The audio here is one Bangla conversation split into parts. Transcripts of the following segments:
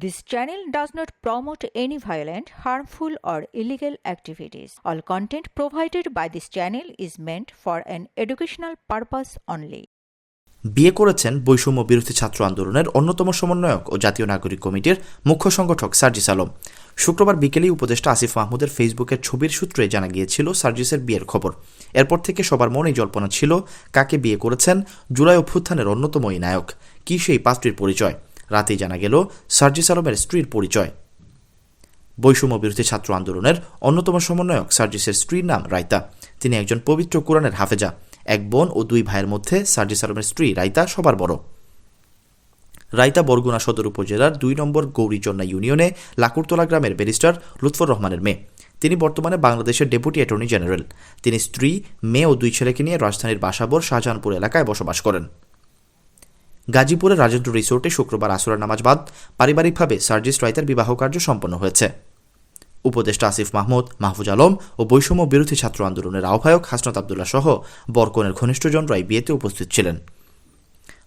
This channel does not promote any violent, harmful, or illegal activities. All content provided by this channel is meant for an educational purpose only. বিয়ে করেছেন বৈষম্য বিরোধী ছাত্র আন্দোলনের অন্যতম সমন্বয়ক ও জাতীয় নাগরিক কমিটির মুখ্য সংগঠক সার্জিস আলম শুক্রবার বিকেলেই উপদেষ্টা আসিফ মাহমুদের ফেসবুকের ছবির সূত্রে জানা গিয়েছিল সার্জিসের বিয়ের খবর এরপর থেকে সবার মনেই জল্পনা ছিল কাকে বিয়ে করেছেন জুলাই অভ্যুত্থানের অন্যতম এই নায়ক কি সেই পাত্রীর পরিচয় রাতেই জানা গেল সার্জিস আলমের স্ত্রীর পরিচয়। বৈষম্য বিরোধী ছাত্র আন্দোলনের অন্যতম সমন্বয়ক সার্জিসের স্ত্রীর নাম রাইতা। তিনি একজন পবিত্র কোরআনের হাফেজা। এক বোন ও দুই ভাইয়ের মধ্যে সার্জিস আলমের স্ত্রী রাইতা সবার বড়। রাইতা বরগুনা সদর উপজেলার দুই নম্বর গৌরীচন্না ইউনিয়নে লাকুরতলা গ্রামের ব্যারিস্টার লুৎফর রহমানের মেয়ে। তিনি বর্তমানে বাংলাদেশের ডেপুটি অ্যাটর্নি জেনারেল। তিনি স্ত্রী, মেয়ে ও দুই ছেলেকে নিয়ে রাজধানীর বাসাবর শাহজাহানপুর এলাকায় বসবাস করেন। গাজীপুরের রাজেন্দ্র রিসোর্টে শুক্রবার আসরের নামাজ বাদ পারিবারিকভাবে সার্জিস রাইতার বিবাহ কার্য সম্পন্ন হয়েছে। উপদেষ্টা আসিফ মাহমুদ, মাহফুজ আলম ও বৈষম্য বিরোধী ছাত্র আন্দোলনের আহ্বায়ক হাসনাত আবদুল্লাহ সহ বরকনের ঘনিষ্ঠজনরাই বিয়েতে উপস্থিত ছিলেন।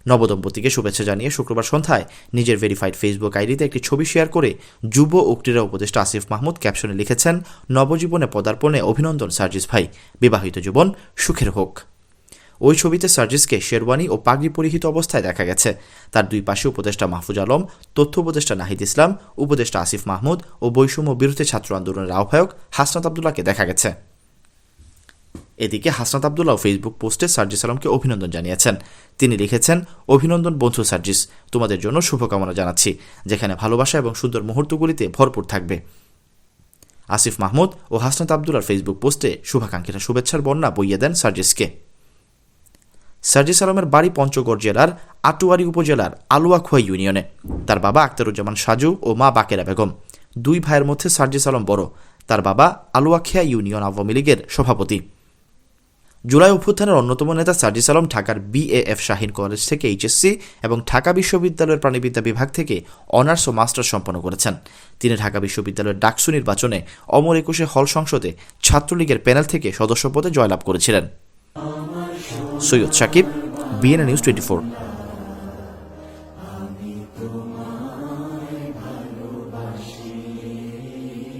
নবদম্পতিকে শুভেচ্ছা জানিয়ে শুক্রবার সন্ধ্যায় নিজের ভেরিফাইড ফেসবুক আইডিতে একটি ছবি শেয়ার করে যুব ও ক্রীড়া উপদেষ্টা আসিফ মাহমুদ ক্যাপশনে লিখেছেন, নবজীবনে পদার্পণে অভিনন্দন সার্জিস ভাই, বিবাহিত জীবন সুখের হোক। ওই ছবিতে সার্জিসকে শেরওয়ানি ও পাগড়ি পরিহিত অবস্থায় দেখা গেছে। তার দুই পাশে উপদেষ্টা মাহফুজ আলম, তথ্য উপদেষ্টা নাহিদ ইসলাম, উপদেষ্টা আসিফ মাহমুদ ও বৈষম্য বিরোধী ছাত্র আন্দোলনের আহ্বায়ক হাসনাত আবদুল্লাহকে দেখা গেছে। এদিকে হাসনাত আবদুল্লাহ ফেসবুক পোস্টে সার্জিস আলমকে অভিনন্দন জানিয়েছেন। তিনি লিখেছেন, অভিনন্দন বন্ধু সার্জিস, তোমাদের জন্য শুভকামনা জানাচ্ছি, যেখানে ভালোবাসা এবং সুন্দর মুহূর্তগুলিতে ভরপুর থাকবে। আসিফ মাহমুদ ও হাসনাত আবদুল্লার ফেসবুক পোস্টে শুভাকাঙ্ক্ষীরা শুভেচ্ছার বন্যা বইয়ে দেন সার্জিসকে। সার্জিস আলমের বাড়ি পঞ্চগড় জেলার আটুয়ারি উপজেলার আলুয়াখোয়া ইউনিয়নে। তার বাবা আক্তারুজ্জামান সাজু ও মা বাকেরা বেগম। দুই ভাইয়ের মধ্যে সার্জিস আলম বড়। তার বাবা আলুয়াখিয়া ইউনিয়ন আওয়ামী লীগের সভাপতি। জুলাই অভ্যুত্থানের অন্যতম নেতা সার্জিস আলম ঢাকার বিএএফ শাহিন কলেজ থেকে এইচএসসি এবং ঢাকা বিশ্ববিদ্যালয়ের প্রাণীবিদ্যা বিভাগ থেকে অনার্স ও মাস্টার্স সম্পন্ন করেছেন। তিনি ঢাকা বিশ্ববিদ্যালয়ের ডাকসু নির্বাচনে অমর একুশে হল সংসদে ছাত্রলীগের প্যানেল থেকে সদস্য পদে জয়লাভ করেছিলেন। Syed Sakib BNA news twenty